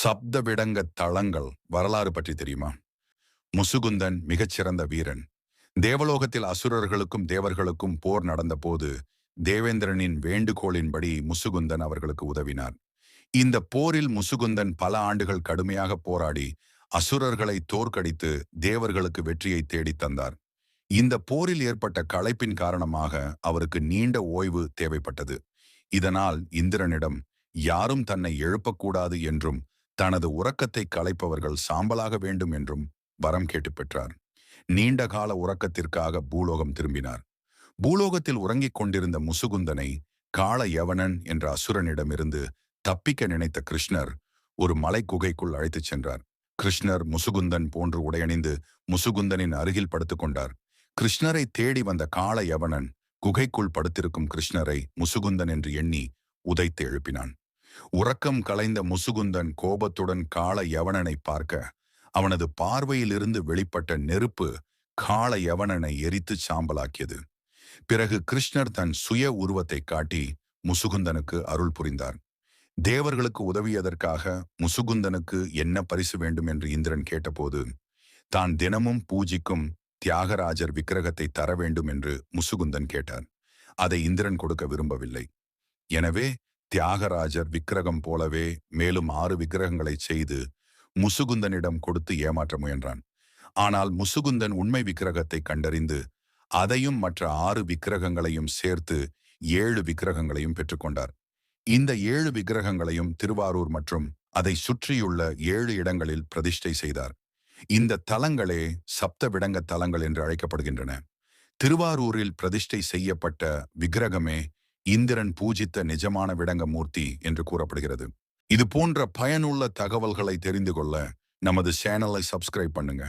சப்த விடங்க தளங்கள் வரலாறு பற்றி தெரியுமா? முசுகுந்தன் மிகச்சிறந்த வீரன். தேவலோகத்தில் அசுரர்களுக்கும் தேவர்களுக்கும் போர் நடந்தபோது தேவேந்திரனின் வேண்டுகோளின்படி முசுகுந்தன் அவர்களுக்கு உதவினார். இந்த போரில் முசுகுந்தன் பல ஆண்டுகள் கடுமையாக போராடி அசுரர்களை தோற்கடித்து தேவர்களுக்கு வெற்றியை தேடித் தந்தார். இந்த போரில் ஏற்பட்ட களைப்பின் காரணமாக அவருக்கு நீண்ட ஓய்வு தேவைப்பட்டது. இதனால் இந்திரனிடம் யாரும் தன்னை எழுப்பக்கூடாது என்றும் தனது உறக்கத்தை கலைப்பவர்கள் சாம்பலாக வேண்டும் என்றும் வரம் கேட்டு பெற்றார். நீண்ட கால உறக்கத்திற்காக பூலோகம் திரும்பினார். பூலோகத்தில் உறங்கிக் கொண்டிருந்த முசுகுந்தனை காள யவனன் என்ற அசுரனிடமிருந்து தப்பிக்க நினைத்த கிருஷ்ணர் ஒரு மலை குகைக்குள் அழைத்துச் சென்றார். கிருஷ்ணர் முசுகுந்தன் போன்று உடையணிந்து முசுகுந்தனின் அருகில் படுத்துக் கொண்டார். கிருஷ்ணரை தேடி வந்த காள யவனன் குகைக்குள் படுத்திருக்கும் கிருஷ்ணரை முசுகுந்தன் என்று எண்ணி உதைத்து எழுப்பினான். உறக்கம் கலைந்த முசுகுந்தன் கோபத்துடன் காள யவனனை பார்க்க அவனது பார்வையிலிருந்து வெளிப்பட்ட நெருப்பு காள யவனனை எரித்து சாம்பலாக்கியது. பிறகு கிருஷ்ணர் தன் சுய உருவத்தை காட்டி முசுகுந்தனுக்கு அருள் புரிந்தார். தேவர்களுக்கு உதவியதற்காக முசுகுந்தனுக்கு என்ன பரிசு வேண்டும் என்று இந்திரன் கேட்டபோது தான் தினமும் பூஜிக்கும் தியாகராஜர் விக்கிரகத்தை தர வேண்டும் என்று முசுகுந்தன் கேட்டார். அதை இந்திரன் கொடுக்க விரும்பவில்லை. எனவே தியாகராஜர் விக்கிரகம் போலவே மேலும் ஆறு விக்கிரகங்களை செய்து முசுகுந்தனிடம் கொடுத்து ஏமாற்ற முயன்றான். ஆனால் முசுகுந்தன் உண்மை விக்கிரகத்தை கண்டறிந்து அதையும் மற்ற ஆறு விக்கிரகங்களையும் சேர்த்து ஏழு விக்கிரகங்களையும் பெற்றுக்கொண்டார் இந்த ஏழு விக்கிரகங்களையும் திருவாரூர் மற்றும் அதை சுற்றியுள்ள ஏழு இடங்களில் பிரதிஷ்டை செய்தார். இந்த தலங்களே சப்தவிடங்க தலங்கள் என்று அழைக்கப்படுகின்றன. திருவாரூரில் பிரதிஷ்டை செய்யப்பட்ட விக்கிரகமே இந்திரன் பூஜித்த நிஜமான விடங்க மூர்த்தி என்று கூறப்படுகிறது. இது போன்ற பயனுள்ள தகவல்களை தெரிந்து கொள்ள நமது சேனலை சப்ஸ்கிரைப் பண்ணுங்க.